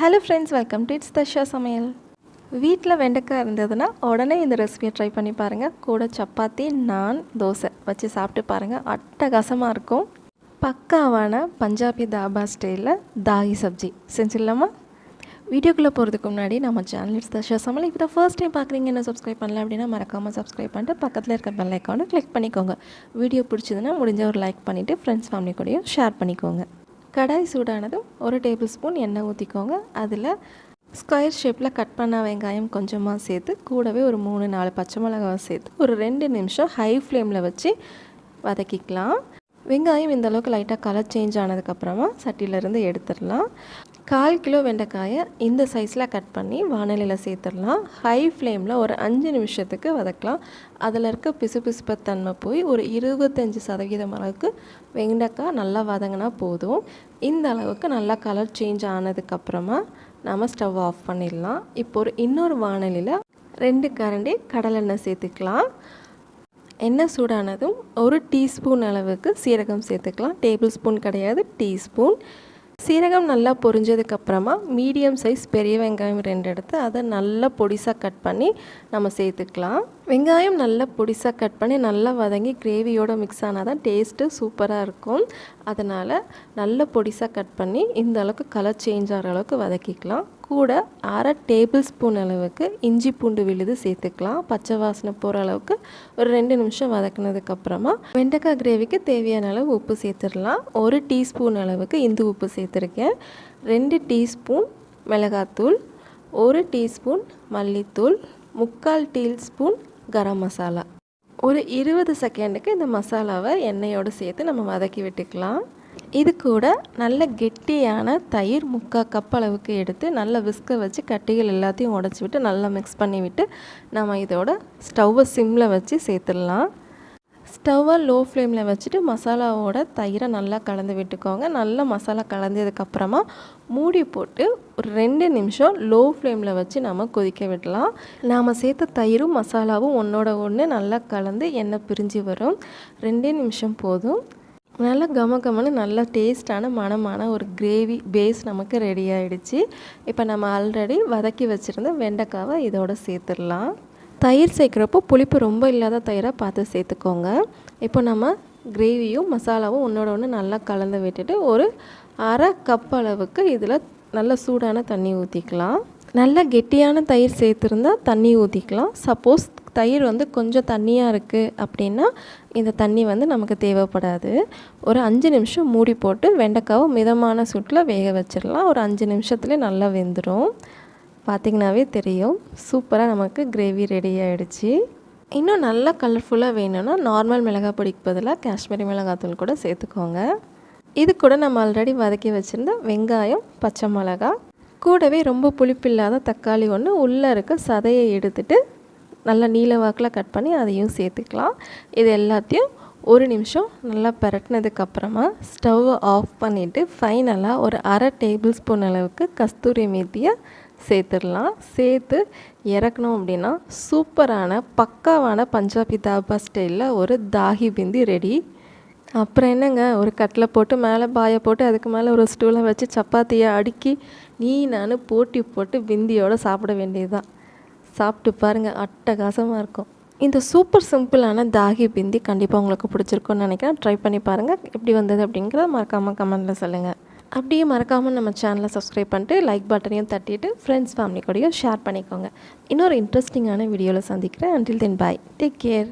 Hello friends welcome to it's dasha சமையல் வீட்டில் வெண்டைக்காய் இருந்ததுன்னா உடனே இந்த ரெசிபியை ட்ரை பண்ணி பாருங்கள் கூட சப்பாத்தி நான் தோசை வச்சு சாப்பிட்டு பாருங்கள் அட்டகாசமாக இருக்கும். பக்காவான பஞ்சாபி தாபா ஸ்டைலில் தாகி சப்ஜி. செஞ்சிடலாமா? வீடியோக்குள்ளே போகிறதுக்கு முன்னாடி நம்ம சேனல் இட்ஸ் தஷா சமையல் இப்போ தான் ஃபர்ஸ்ட் டைம் பார்க்குறீங்க என்ன சப்ஸ்கிரைப் பண்ணல அப்படின்னா மறக்காமல் சப்ஸ்கிரைப் பண்ணிட்டு பக்கத்தில் இருக்க பெல் ஐக்கானை கிளிக் பண்ணிக்கோங்க. வீடியோ பிடிச்சதுன்னா முடிஞ்ச ஒரு லைக் பண்ணிவிட்டு ஃப்ரெண்ட்ஸ் ஃபேமிலி கூடயும் ஷேர் பண்ணிக்கோங்க. கடாய் சூடானதும் ஒரு டேபிள் ஸ்பூன் எண்ணெய் ஊற்றிக்கோங்க அதில் ஸ்கொயர் ஷேப்பில் கட் பண்ண வெங்காயம் கொஞ்சமாக சேர்த்து கூடவே ஒரு மூணு நாலு பச்சை மிளகாய் சேர்த்து ஒரு ரெண்டு நிமிஷம் ஹை ஃப்ளேமில் வச்சு வதக்கிக்கலாம். வெங்காயம் இந்த அளவுக்கு லைட்டாக கலர் சேஞ்ச் ஆனதுக்கப்புறமா சட்டியிலேருந்து எடுத்துடலாம். கால் கிலோ வெண்டைக்காயை இந்த சைஸில் கட் பண்ணி வானலியில் சேர்த்துடலாம். ஹை ஃப்ளேமில் ஒரு அஞ்சு நிமிஷத்துக்கு வதக்கலாம். அதில் இருக்க பிசுபிசுப்பத்தன்மை போய் ஒரு இருபத்தஞ்சி சதவீதம் அளவுக்கு வெண்டைக்காய் நல்லா வதங்கினா போதும். இந்த அளவுக்கு நல்லா கலர் சேஞ்ச் ஆனதுக்கப்புறமா நம்ம ஸ்டவ் ஆஃப் பண்ணிடலாம். இப்போ ஒரு இன்னொரு வானலியில் ரெண்டு கரண்டி கடலெண்ணெய் சேர்த்துக்கலாம். எண்ணெய் சூடானதும் ஒரு டீஸ்பூன் அளவுக்கு சீரகம் சேர்த்துக்கலாம். டேபிள் ஸ்பூன் கிடையாது டீஸ்பூன் சீரகம் நல்லா பொரிஞ்சதுக்கப்புறமா மீடியம் சைஸ் பெரிய வெங்காயம் ரெண்டு எடுத்து அதை நல்லா பொடிசாக கட் பண்ணி நம்ம சேர்த்துக்கலாம். வெங்காயம் நல்லா பொடிசாக கட் பண்ணி நல்லா வதங்கி கிரேவியோட மிக்ஸ் ஆனால் தான் டேஸ்ட்டு சூப்பராக இருக்கும். அதனால் நல்ல பொடிசாக கட் பண்ணி இந்த அளவுக்கு கலர் சேஞ்ச் ஆகிற அளவுக்கு வதக்கிக்கலாம். கூட அரை டேபிள் ஸ்பூன் அளவுக்கு இஞ்சி பூண்டு விழுது சேர்த்துக்கலாம். பச்சை வாசனை போகிற அளவுக்கு ஒரு ரெண்டு நிமிஷம் வதக்குனதுக்கப்புறமா வெண்டைக்காய் கிரேவிக்கு தேவையான அளவு உப்பு சேர்த்துடலாம். ஒரு டீஸ்பூன் அளவுக்கு இந்து உப்பு சேர்த்துருக்கேன். ரெண்டு டீஸ்பூன் மிளகாத்தூள் ஒரு டீஸ்பூன் மல்லித்தூள் முக்கால் டீஸ்பூன் கரம் மசாலா. ஒரு இருபது செகண்டுக்கு இந்த மசாலாவை எண்ணெயோடு சேர்த்து நம்ம வதக்கி விட்டுக்கலாம். இது கூட நல்ல கெட்டியான தயிர் முக்கால் கப் அளவுக்கு எடுத்து நல்ல விஸ்க வச்சு கட்டிகள் எல்லாத்தையும் உடச்சி விட்டு நல்லா மிக்ஸ் பண்ணி விட்டு நம்ம இதோட ஸ்டவ்வை சிம்மில் வச்சு சேர்த்துடலாம். ஸ்டவ்வை லோ ஃப்ளேமில் வச்சுட்டு மசாலாவோட தயிரை நல்லா கலந்து விட்டுக்கோங்க. நல்லா மசாலா கலந்ததுக்கப்புறமா மூடி போட்டு ஒரு ரெண்டு நிமிஷம் லோ ஃப்ளேமில் வச்சு நம்ம கொதிக்க விடலாம். நாம் சேர்த்த தயிரும் மசாலாவும் ஒன்றோட ஒன்று நல்லா கலந்து எண்ணெய் பிரிஞ்சு வரும். ரெண்டே நிமிஷம் போதும். நல்லா கம கமன்னு நல்லா டேஸ்டான மணமான ஒரு கிரேவி பேஸ் நமக்கு ரெடி ஆகிடுச்சு இப்போ நம்ம ஆல்ரெடி வதக்கி வச்சுருந்த வெண்டைக்காவை இதோட சேர்த்துடலாம். தயிர் சேர்க்குறப்போ புளிப்பு ரொம்ப இல்லாத தயிராக பார்த்து சேர்த்துக்கோங்க. இப்போ நம்ம கிரேவியும் மசாலாவும் ஒன்றோட ஒன்று நல்லா கலந்து விட்டுட்டு ஒரு அரை கப் அளவுக்கு இதில் நல்ல சூடான தண்ணி ஊற்றிக்கலாம் நல்ல கெட்டியான தயிர் சேர்த்துருந்தா தண்ணி ஊற்றிக்கலாம் சப்போஸ் தயிர் வந்து கொஞ்சம் தண்ணியாக இருக்குது அப்படின்னா இந்த தண்ணி வந்து நமக்கு தேவைப்படாது. ஒரு அஞ்சு நிமிஷம் மூடி போட்டு வெண்டைக்காவை மிதமான சூட்டில் வேக வச்சிடலாம். ஒரு அஞ்சு நிமிஷத்துலேயே நல்லா வெந்துடும் பார்த்திங்கனாவே தெரியும். சூப்பராக நமக்கு கிரேவி ரெடி ஆகிடுச்சு இன்னும் நல்லா கலர்ஃபுல்லாக வேணும்னா நார்மல் மிளகாய் பொடிக்கு பதிலாக காஷ்மீரி மிளகாத்தூள் கூட சேர்த்துக்கோங்க. இது கூட நம்ம ஆல்ரெடி வதக்கி வச்சுருந்த வெங்காயம் பச்சை மிளகா கூடவே ரொம்ப புளிப்பில்லாத தக்காளி ஒன்று உள்ளே இருக்க சதையை எடுத்துட்டு நல்லா நீல வாக்கில் கட் பண்ணி அதையும் சேர்த்துக்கலாம். இது எல்லாத்தையும் ஒரு நிமிஷம் நல்லா பரட்டினதுக்கப்புறமா ஸ்டவ்வை ஆஃப் பண்ணிவிட்டு ஃபைனலாக ஒரு அரை டேபிள் ஸ்பூன் அளவுக்கு கஸ்தூரி மேத்தியை சேர்த்துடலாம். சேர்த்து இறக்கணும் அப்படின்னா சூப்பரான பக்காவான பஞ்சாபி தாபா ஸ்டைலில் ஒரு தாகி பிந்தி ரெடி அப்புறம் என்னங்க? ஒரு கட்டில் போட்டு மேலே பாயை போட்டு அதுக்கு மேலே ஒரு ஸ்டூலை வச்சு சப்பாத்தியை அடுக்கி நீ நான் போட்டி போட்டு பிந்தியோடு சாப்பிட வேண்டியது தான் சாப்பிட்டு பாருங்கள் அட்டகாசமாக இருக்கும். இந்த சூப்பர் சிம்பிளான தாகி பிந்தி கண்டிப்பாக உங்களுக்கு பிடிச்சிருக்குன்னு நினைக்கிறேன். ட்ரை பண்ணி பாருங்கள் எப்படி வந்தது அப்படிங்கிறத மறக்காமல் கமெண்ட்டில் சொல்லுங்கள் அப்படியே மறக்காமல் நம்ம சேனலை சப்ஸ்கிரைப் பண்ணிட்டு லைக் பட்டனையும் தட்டிட்டு ஃப்ரெண்ட்ஸ் ஃபேமிலி கூடயும் ஷேர் பண்ணிக்கோங்க. இன்னொரு இன்ட்ரெஸ்டிங்கான வீடியோவில் சந்திக்கிறேன். Until then bye take care